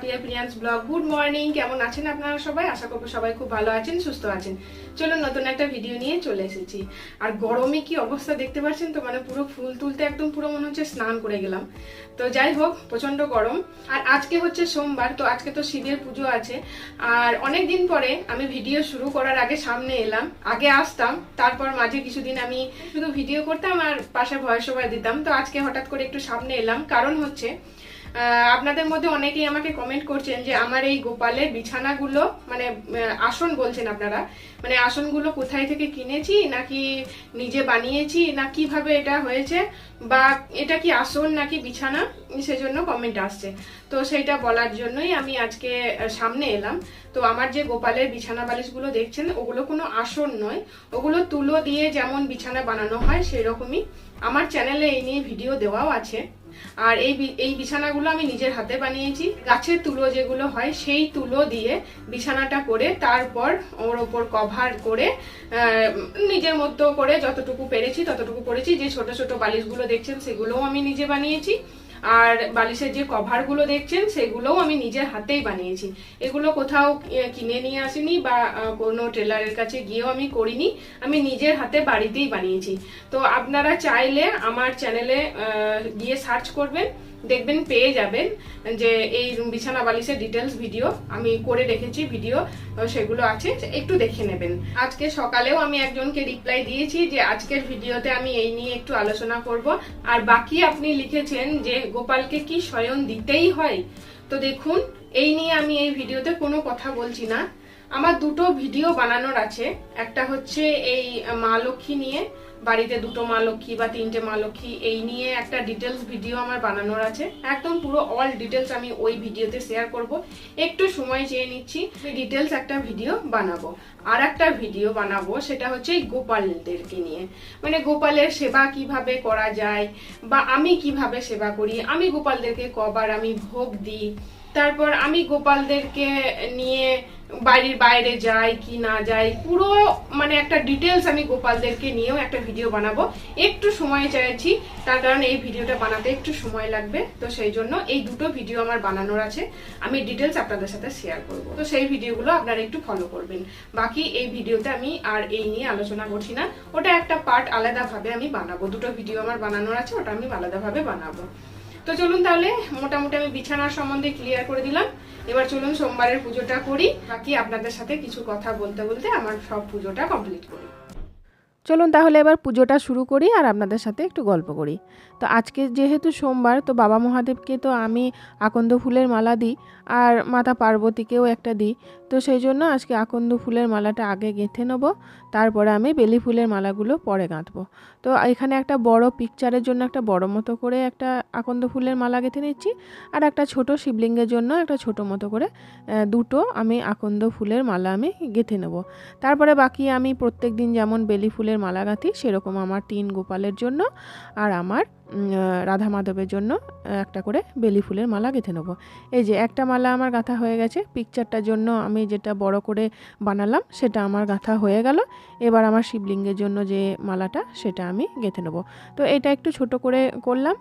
প্রিয়ান্স blog. Good morning, কেমন আছেন আপনারা সবাই? আশা করব সবাই খুব ভালো আছেন, সুস্থ আছেন। চলুন, নতুন একটা ভিডিও নিয়ে চলে এসেছি। আর গরমে কি অবস্থা দেখতে পাচ্ছেন তো? মানে পুরো ফুল তুলতে একদম পুরো মনে হচ্ছে স্নান করে গেলাম। তো যাই হোক প্রচণ্ড গরম। আর আজকে হচ্ছে সোমবার, তো আজকে তো শিবের পুজো আছে। আর অনেক দিন পরে আমি ভিডিও শুরু করার আগে সামনে এলাম। আগে আসতাম, তারপর মাঝে কিছুদিন আমি শুধু ভিডিও করতাম আর পাশে ভয়েস ওভার দিতাম। তো আজকে হঠাৎ করে একটু সামনে এলাম। কারণ হচ্ছে আপনাদের মধ্যে অনেকেই আমাকে কমেন্ট করছেন যে আমার এই গোপালের বিছানাগুলো মানে আসন বলছেন আপনারা মানে আসনগুলো কোথায় থেকে কিনেছি, নাকি নিজে বানিয়েছি, না কীভাবে এটা হয়েছে, বা এটা কি আসন নাকি বিছানা? সেজন্য কমেন্ট আসছে। তো সেইটা বলার জন্যই আমি আজকে সামনে এলাম। তো আমার যে গোপালের বিছানা বালিশগুলো দেখছেন, ওগুলো কোনো আসন নয়। ওগুলো তুলো দিয়ে যেমন বিছানা বানানো হয়, সেরকমই। আমার চ্যানেলে এই নিয়ে ভিডিও দেওয়াও আছে। আর এই এই বিছানাগুলো আমি নিজের হাতে বানিয়েছি। গাছের তুলো যেগুলো হয়, সেই তুলো দিয়ে বিছানাটা করে তারপর ওর ওপর কভার করে নিজের মতো করে যতটুকু পেরেছি ততটুকু করেছি। যে ছোট ছোট বালিশগুলো দেখছেন সেগুলোও আমি নিজে বানিয়েছি। আর বালিশের যে কভারগুলো দেখছেন, সেগুলোও আমি নিজের হাতেই বানিয়েছি। এগুলো কোথাও কিনে নিয়ে আসিনি বা কোনো টেলারের কাছে গিয়েও আমি করিনি। আমি নিজের হাতে বাড়িতেই বানিয়েছি। তো আপনারা চাইলে আমার চ্যানেলে গিয়ে সার্চ করবেন। দেখবেন, পেয়ে যাবেন যে এই বিছানা বালিশের ডিটেলস ভিডিও আমি করে রেখেছি ভিডিও সেগুলো আছে একটু দেখে নেবেন। আজকে সকালেও আমি একজনকে রিপ্লাই দিয়েছি যে আজকের ভিডিওতে আমি এই নিয়ে একটু আলোচনা করব। আর বাকি আপনি লিখেছেন যে গোপালকে কি স্বয়ং দিতেই হয়? তো দেখুন, এই নিয়ে আমি এই ভিডিওতে কোনো কথা বলছি না। আমার দুটো ভিডিও বানানোর আছে। একটা হচ্ছে এই মা লক্ষ্মী নিয়ে, বাড়িতে দুটো মা লক্ষ্মী বা তিনটে মা লক্ষ্মী, এই নিয়ে একটা ডিটেলস ভিডিও আমার বানানোর আছে। একদম পুরো অল ডিটেলস আমি ওই ভিডিওতে শেয়ার করব। একটু সময় চেয়ে নিচ্ছি ডিটেলস একটা ভিডিও বানাবো। আর একটা ভিডিও বানাবো, সেটা হচ্ছে এই গোপালদেরকে নিয়ে। মানে গোপালের সেবা কীভাবে করা যায় বা আমি কীভাবে সেবা করি, আমি গোপালদেরকে কবার আমি ভোগ দিই তারপর আমি গোপালদেরকে নিয়ে বাড়ির বাইরে যাই কি না যাই, পুরো মানে একটা ডিটেলস আমি গোপালদেরকে নিয়েও একটা ভিডিও বানাবো। একটু সময় চাইছি, তার কারণ এই ভিডিওটা বানাতে একটু সময় লাগবে। তো সেই জন্য এই দুটো ভিডিও আমার বানানোর আছে। আমি ডিটেলস আপনাদের সাথে শেয়ার করব। তো সেই ভিডিওগুলো আপনারা একটু ফলো করবেন। বাকি এই ভিডিওতে আমি আর এই নিয়ে আলোচনা করছি না। ওটা একটা পার্ট আলাদাভাবে আমি বানাবো। দুটো ভিডিও আমার বানানোর আছে, ওটা আমি আলাদাভাবে বানাবো। তো চলুন তাহলে, মোটামুটি আমি বিছানার সম্বন্ধে ক্লিয়ার করে দিলাম। এবার চলুন সোমবারের পুজোটা করি। বাকি আপনাদের সাথে কিছু কথা বলতে বলতে আমার সব পুজোটা কমপ্লিট করি। চলুন তাহলে এবার পুজোটা শুরু করি আর আপনাদের সাথে একটু গল্প করি। তো আজকে যেহেতু সোমবার, তো বাবা মহাদেবকে তো আমি আকন্দ ফুলের মালা দিই আর মাতা পার্বতীকেও একটা দিই। তো সেই জন্য আজকে আকন্দ ফুলের মালাটা আগে গেঁথে নেব, তারপরে আমি বেলি ফুলের মালাগুলো পরে গাঁথবো। তো এখানে একটা বড় পিকচারের জন্য একটা বড় মতো করে একটা আকন্দ ফুলের মালা গেঁথে নিচ্ছি আর একটা ছোট শিবলিঙ্গের জন্য একটা ছোট মতো করে দুটো আমি আকন্দ ফুলের মালা আমি গেঁথে নেব। তারপরে বাকি আমি প্রত্যেক দিন যেমন বেলি ফুলের মালা গাঁথি সেরকম আমার তিন গোপালের জন্য আর আমার রাধা মাধবের জন্য একটা করে বেলি ফুলের মালা গেঁথে নেব। এই যে একটা মালা আমার গাঁথা হয়ে গেছে পিকচারটার জন্য আমি যেটা বড় করে বানালাম, সেটা আমার গাঁথা হয়ে গেল। এবার আমার শিবলিঙ্গের জন্য যে মালাটা, সেটা আমি গেঁথে নেব। তো এটা একটু ছোট করে করলাম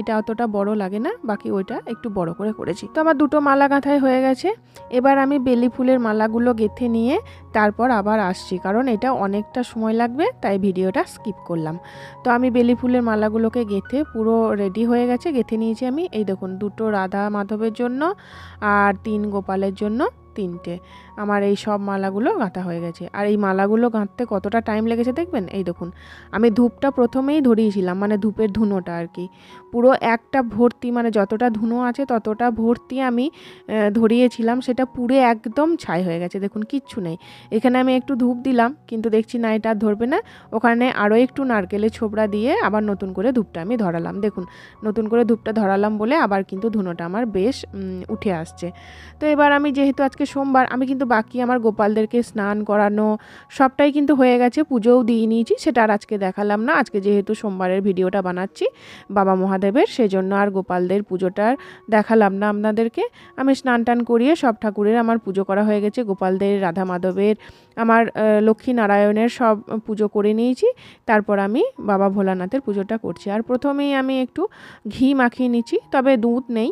এটা অতটা বড় লাগে না, বাকি ওইটা একটু বড় করে করেছি। তো আমার দুটো মালা গাঁথায় হয়ে গেছে, এবার আমি বেলি ফুলের মালাগুলো গেঁথে নিয়ে তারপর আবার আসছি, কারণ এটা অনেকটা সময় লাগবে, তাই ভিডিওটা স্কিপ করলাম। তো আমি বেলি ফুলের মালাগুলোকে গেঁথে পুরো রেডি হয়ে গেছে। গেথে নিয়েছি আমি, এই দেখুন, দুটো রাধা মাধবের জন্য আর তিন গোপালের জন্য তিনটে। আমার এই সব মালাগুলো গাঁথা হয়ে গেছে। আর এই মালাগুলো গাঁথতে কতটা টাইম লেগেছে দেখবেন? এই দেখুন, আমি ধূপটা প্রথমেই ধরিয়েছিলাম মানে ধূপের ধুনোটা আর কি। পুরো একটা ভর্তি মানে যতটা ধুনো আছে ততটা ভর্তি আমি ধরিয়েছিলাম, সেটা পুরে একদম ছাই হয়ে গেছে, দেখুন কিচ্ছু নেই। এখানে আমি একটু ধূপ দিলাম, কিন্তু দেখছি না, এটা ধরবে না। ওখানে আরও একটু নারকেলের ছোবড়া দিয়ে আবার নতুন করে ধূপটা আমি ধরালাম। দেখুন, নতুন করে ধূপটা ধরালাম বলে আবার কিন্তু ধুনোটা আমার বেশ উঠে আসছে। তো এবার আমি যেহেতু আজকে সোমবার, আমি কিন্তু বাকি আমার গোপালদেরকে স্নান করানো সবটাই কিন্তু হয়ে গেছে, পুজোও দিয়ে নিয়েছি, সেটা আর আজকে দেখালাম না। আজকে যেহেতু সোমবারের ভিডিওটা বানাচ্ছি, বাবা মহাদেবের, সেজন্য আর গোপালদের পুজোটার দেখালাম না আপনাদেরকে। আমি স্নান টান করিয়ে সব ঠাকুরের আমার পুজো করা হয়ে গেছে, গোপালদের, রাধা মাধবের, আমার লক্ষ্মী নারায়ণের সব পুজো করে নিয়েছি। তারপর আমি বাবা ভোলানাথের পুজোটা করছি। আর প্রথমেই আমি একটু ঘি মাখিয়ে নিচ্ছি, তবে দুধ নেই।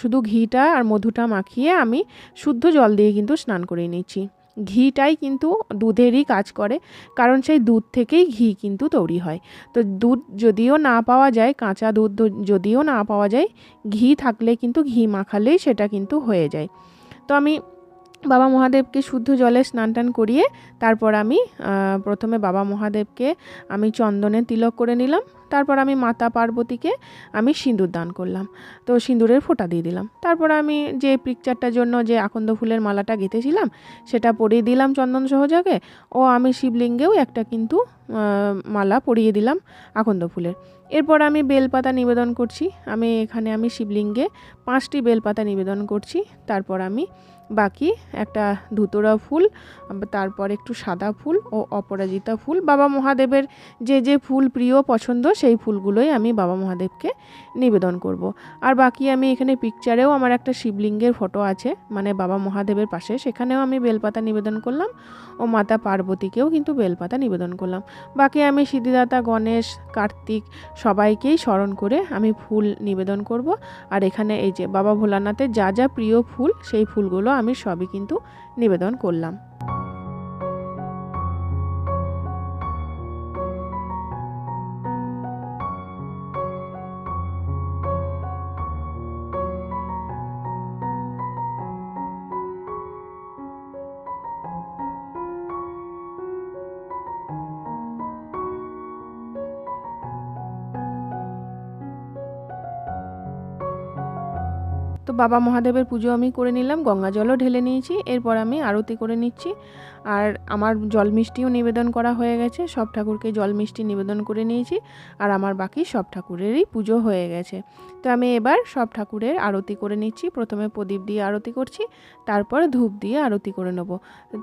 শুধু ঘিটা আর মধুটা মাখিয়ে আমি শুদ্ধ জল দিয়ে কিন্তু স্নান করে নিচ্ছি। ঘিটাই কিন্তু দুধেরই কাজ করে, কারণ সেই দুধ থেকেই ঘি কিন্তু তৈরি হয়। তো দুধ যদিও না পাওয়া যায়, কাঁচা দুধ যদিও না পাওয়া যায়, ঘি থাকলে কিন্তু ঘি মাখালেই সেটা কিন্তু হয়ে যায়। তো আমি বাবা মহাদেবকে শুদ্ধ জলে স্নান টান করিয়ে তারপর আমি প্রথমে বাবা মহাদেবকে আমি চন্দনে তিলক করে নিলাম। তারপর আমি মাতা পার্বতীকে আমি সিঁদুর দান করলাম। তো সিঁদুরের ফোঁটা দিয়ে দিলাম। তারপর আমি যে পিকচারটার জন্য যে আকন্দ ফুলের মালাটা গেঁথেছিলাম, সেটা পরিয়ে দিলাম চন্দন সহযোগে। ও আমি শিবলিঙ্গেও একটা কিন্তু মালা পরিয়ে দিলাম আকন্দ ফুলের। এরপর আমি বেলপাতা নিবেদন করছি। আমি এখানে আমি শিবলিঙ্গে পাঁচটি বেলপাতা নিবেদন করছি। তারপর আমি বাকি একটা ধুতরা ফুল তারপর একটু সাদা ফুল ও অপরাজিতা ফুল। বাবা মহাদেবের যে যে ফুল প্রিয়, পছন্দ, সেই ফুলগুলোই আমি বাবা মহাদেবকে নিবেদন করব। আর বাকি আমি এখানে পিকচারেও আমার একটা শিবলিঙ্গের ফটো আছে মানে বাবা মহাদেবের পাশে। সেখানেও আমি বেলপাতা নিবেদন করলাম ও মাতা পার্বতীকেও কিন্তু বেলপাতা নিবেদন করলাম। বাকি আমি সিদ্ধিদাতা, গণেশ, কার্তিক সবাইকেই স্মরণ করে আমি ফুল নিবেদন করব। আর এখানে এই যে, বাবা ভোলানাথের যা যা প্রিয় ফুল, সেই ফুলগুলো আমি সবই কিন্তু নিবেদন করলাম। তো বাবা মহাদেবের পুজো আমি করে নিলাম, গঙ্গা জলও ঢেলে নিয়েছি, এরপর আমি আরতি করে নিচ্ছি। আর আমার জল মিষ্টিও নিবেদন করা হয়ে গেছে, সব ঠাকুরকে জল মিষ্টি নিবেদন করে নিয়েছি, আর আমার বাকি সব ঠাকুরেরই পুজো হয়ে গেছে। তো আমি এবার সব ঠাকুরের আরতি করে নিচ্ছি, প্রথমে প্রদীপ দিয়ে আরতি করছি, তারপর ধূপ দিয়ে আরতি করে নেব।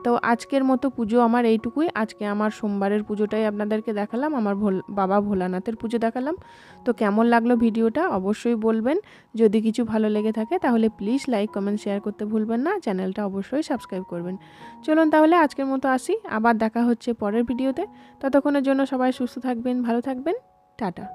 তো আজকের মতো পুজো আমার এইটুকুই, আজকে আমার সোমবারের পুজোটাই আপনাদেরকে দেখালাম, আমার ভোল, বাবা ভোলানাথের পুজো দেখালাম। তো কেমন লাগল ভিডিওটা অবশ্যই বলবেন, যদি কিছু ভালো লেগে থাকে তাহলে প্লিজ লাইক কমেন্ট শেয়ার করতে ভুলবেন না। চ্যানেলটা অবশ্যই সাবস্ক্রাইব করবেন। চলুন তাহলে আজকের মতো আসি। আবার দেখা হচ্ছে পরের ভিডিওতে ততক্ষণের জন্য সবাই সুস্থ থাকবেন, ভালো থাকবেন। টাটা।